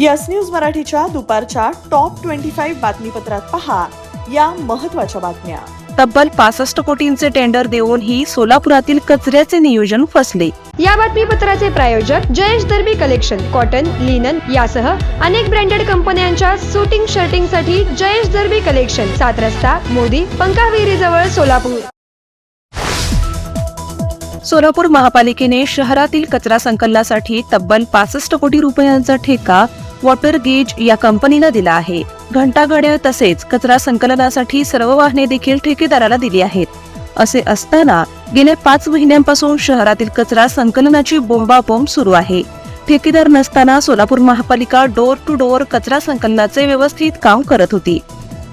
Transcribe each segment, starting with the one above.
Yes news मराठीच्या दुपारच्या top twenty five बातमीपत्रात पहा या महत्त्वाच्या बातम्या. तब्बल पासष्ट कोटींचे टेंडर देऊनही सोलापुरातील कचऱ्याचे नियोजन फसले. या बातमीपत्राचे प्रायोजक Jayesh Derby collection cotton linen यासह अनेक ब्रँडेड कंपन्यांच्या सुटिंग शर्टिंगसाठी जयेश दर्बी कलेक्शन सात रस्ता मोदी पंकाविहिरी जवळ सोलापूर. सोलापूर महापालिकेने शहरातील कचरा संकलनासाठी तब्बल पासष्ट कोटी रुपयांचा ठेका वॉटर गेज या कंपनीला दिला आहे. घंटागाड्या तसेच कचरा संकलनासाठी सर्व वाहने देखील ठेकेदाराला दिली आहेत. असे असताना गेल्या पाच महिन्यांपासून शहरातील कचरा संकलनाची बोंबाबोंब सुरू आहे. ठेकेदार नसताना सोलापूर महापालिका डोर टू डोअर कचरा संकलनाचे व्यवस्थित काम करत होती.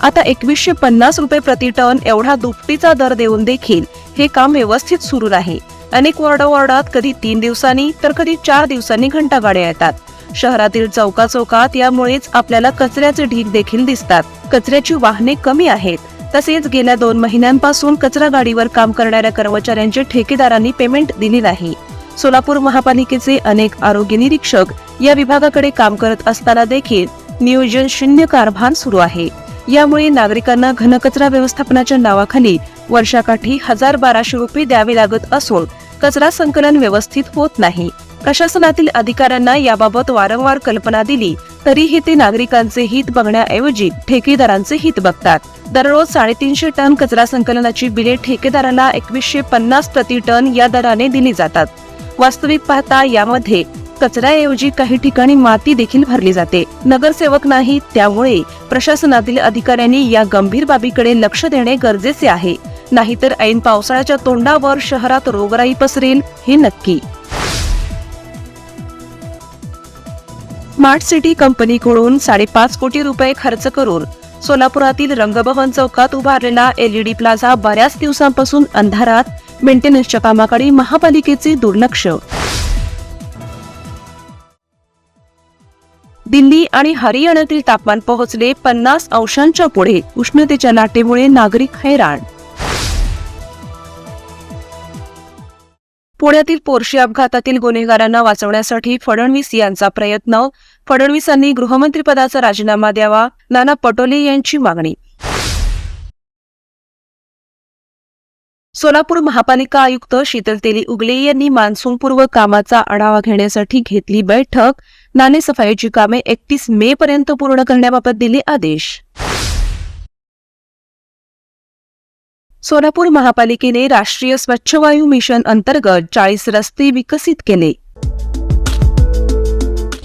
आता एकवीसशे पन्नास रुपये प्रति टन एवढा दुपटीचा दर देऊन देखील हे काम व्यवस्थित सुरू आहे. अनेक वॉर्डावॉर्डात कधी तीन दिवसांनी तर कधी चार दिवसांनी घंटागाड्या येतात. शहरातील चौका चौकात यामुळेच आपल्याला कचऱ्याचे ढीग देखील दिसतात. कचऱ्याची वाहने कमी आहेत. तसेच गेल्या दोन महिन्यांपासून कचरा गाडीवर काम करणाऱ्या कर्मचाऱ्यांचे ठेकेदारांनी पेमेंट दिली नाही. सोलापूर महापालिकेचे अनेक आरोग्य निरीक्षक या विभागाकडे काम करत असताना देखील नियोजन शून्य कारभार सुरू आहे. यामुळे नागरिकांना घनकचरा व्यवस्थापनाच्या नावाखाली वर्षाकाठी हजार बाराशे रुपये द्यावे लागत असून कचरा संकलन व्यवस्थित होत नाही. प्रशासनातील अधिकाऱ्यांना याबाबत वारंवार कल्पना दिली तरीही ते नागरिकांचे हित बघण्याऐवजी ठेकेदारांचे हित बघतात. दररोज साडेतीनशे टन कचरा संकलनाची बिले ठेकेदाराला एकवीसशे पन्नास प्रति टन या दराने दिली जातात. वास्तविक पाहता यामध्ये कचऱ्याऐवजी काही ठिकाणी माती देखील भरली जाते. नगरसेवक नाही त्यामुळे प्रशासनातील अधिकाऱ्यांनी या गंभीर बाबीकडे लक्ष देणे गरजेचे आहे. नाहीतर ऐन पावसाळ्याच्या तोंडावर शहरात रोगराई पसरेल हे नक्की. स्मार्ट सिटी कंपनीकडून साडेपाच कोटी रुपये खर्च करून सोलापुरातील रंगभवन चौकात उभारलेला एलईडी प्लाझा बऱ्याच दिवसांपासून अंधारात मेंटेनन्सच्या कामाकडे महापालिकेचे दुर्लक्ष. दिल्ली आणि हरियाणातील तापमान पोहोचले पन्नास अंशांच्या पुढे उष्णतेच्या लाटेमुळे नागरिक हैराण. पुण्यातील पोर्शी अपघातातील गुन्हेगारांना वाचवण्यासाठी फडणवीस यांचा प्रयत्न. फडणवीसांनी गृहमंत्रीपदाचा राजीनामा द्यावा. नाना पटोले यांची मागणी. सोलापूर महापालिका आयुक्त शीतल तेली उगले यांनी मान्सूनपूर्व कामाचा आढावा घेण्यासाठी घेतली बैठक. नालेसफाईची कामे एकतीस मे पर्यंत पूर्ण करण्याबाबत दिले आदेश. सोलापूर महापालिकेने राष्ट्रीय स्वच्छ वायू मिशन अंतर्गत चाळीस रस्ते विकसित केले.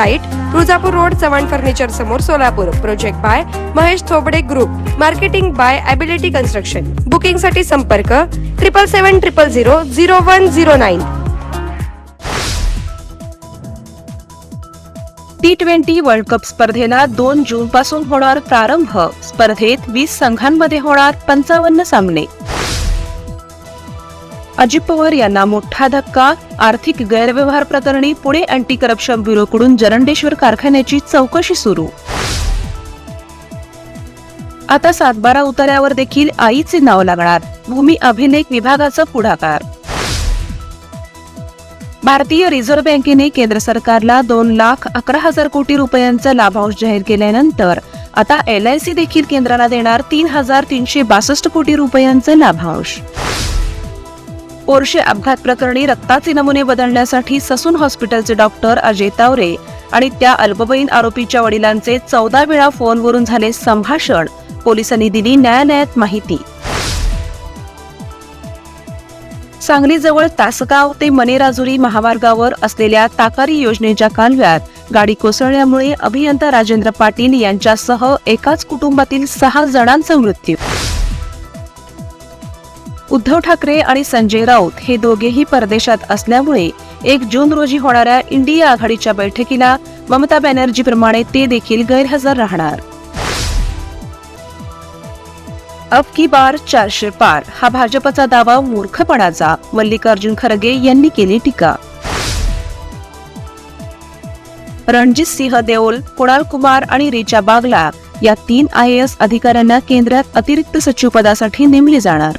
Site Tuljapur road Chavan furniture समोर Solapur. Project by Mahesh Thobade group marketing by ability construction बुकिंगसाठी संपर्क triple seven triple zero zero one zero nine T twenty world cup स्पर्धेला दोन जून पासून होणार प्रारंभ. स्पर्धेत वीस संघांमध्ये होणार पंचावन्न सामने. अजित पवार यांना मोठा धक्का. आर्थिक गैरव्यवहार प्रकरणी पुणे अँटी करप्शन ब्युरोकडून जरंडेश्वर कारखान्याची चौकशी सुरू. आता सातबारा उतार्यावर देखील आईचे नाव लागणार. भूमी अभिलेख विभागाचा पुढाकार. भारतीय रिझर्व्ह बँकेने केंद्र सरकारला दोन लाख अकरा हजार कोटी रुपयांचा लाभांश जाहीर केल्यानंतर आता एल आय सी देखील केंद्राला देणार तीन हजार तीनशे बासष्ट कोटी रुपयांचा लाभांश. पोर्शे अपघात प्रकरणी रक्ताचे नमुने बदलण्यासाठी ससून हॉस्पिटलचे डॉक्टर अजय तावरे आणि त्या अल्पवयीन आरोपीच्या वडिलांचे चौदा वेळा फोनवरून झाले संभाषण. पोलिसांनी दिली न्यायालयात माहिती. सांगलीजवळ तासगाव ते मनेराजुरी महामार्गावर असलेल्या ताकारी योजनेच्या कालव्यात गाडी कोसळल्यामुळे अभियंता राजेंद्र पाटील यांच्यासह एकाच कुटुंबातील सहा जणांचा मृत्यू उद्धव ठाकरे आणि संजय राऊत हे दोघेही परदेशात असल्यामुळे एक जून रोजी होणाऱ्या इंडिया आघाडीच्या बैठकीला ममता बॅनर्जी प्रमाणे ते देखील गैरहजर राहणार. अब की बार चारशे पार हा भाजपचा दावा मूर्खपणाचा मल्लिकार्जुन खरगे यांनी केली टीका. रणजित सिंह देओल कुणाल कुमार आणि रिचा बागला या तीन आय एस अधिकाऱ्यांना केंद्रात अतिरिक्त सचिव पदासाठी नेमले जाणार.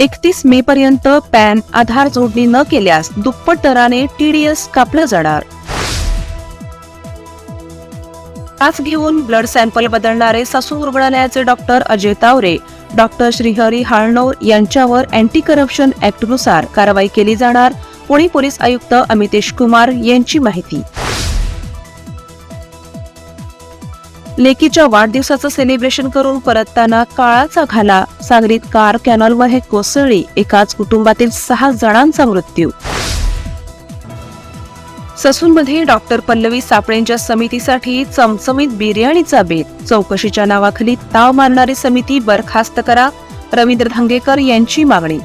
एकतीस मे पर्यंत पॅन आधार जोडणी न केल्यास दुप्पट दराने टीडीएस कापलं जाणार. आज घेऊन ब्लड सॅम्पल बदलणारे ससून रुग्णालयाचे डॉक्टर अजय तावरे डॉक्टर श्रीहरी हाळणोर यांच्यावर अँटी करप्शन ऍक्टनुसार कारवाई केली जाणार पुणे पोलीस आयुक्त अमितेश कुमार यांची माहिती. लेकीच्या वाढदिवसाचं सेलिब्रेशन करून परतताना काळाचा घाला. सागरीत कार कॅनॉलमध्ये कोसळली. एकाच कुटुंबातील सहा जणांचा मृत्यू. ससूनमध्ये डॉक्टर पल्लवी सापळेंच्या समितीसाठी चमचमीत बिर्याणीचा बेत. चौकशीच्या नावाखाली ताव मारणारी समिती बरखास्त करा रवींद्र धंगेकर यांची मागणी.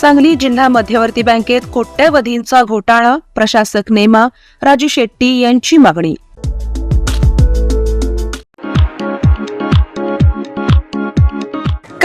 सांगली जिल्हा मध्यवर्ती बँकेत कोट्यवधींचा घोटाळा प्रशासक नेमा राजू शेट्टी यांची मागणी.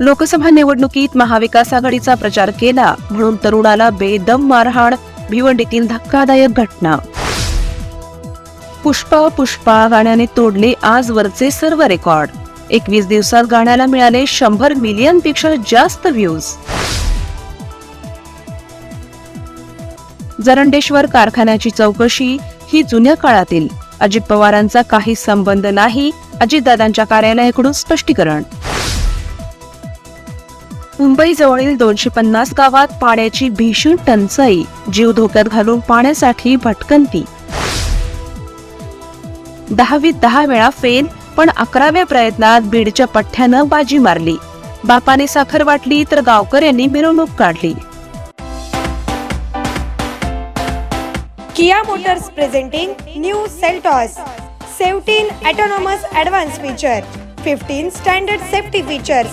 लोकसभा निवडणुकीत महाविकास आघाडीचा प्रचार केला म्हणून तरुणाला बेदम मारहाण भिवंडीतील धक्कादायक घटना. पुष्पा पुष्पा गाण्याने तोडले आजवरचे सर्व रेकॉर्ड. एकवीस दिवसात गाण्याला मिळाले शंभर मिलियनपेक्षा जास्त व्ह्यूज. जरंडेश्वर कारखान्याची चौकशी ही जुन्या काळातील. अजित पवारांचा काही संबंध नाही अजितदादांच्या कार्यालयाकडून स्पष्टीकरण. मुंबई जवळील दोनशे पन्नास गावात पाण्याची भीषण टंचाई जीव धोक्यात घालून पाण्यासाठी भटकंती. दहावीत दहा वेळा फेल पण अकराव्या प्रयत्नात बीडच्या पठ्ठ्यानं बाजी मारली. बापाने साखर वाटली तर गावकऱ्यांनी मिरवणूक काढली. Kia Motors presenting new Seltos. 17 autonomous advanced feature, 15 standard safety features,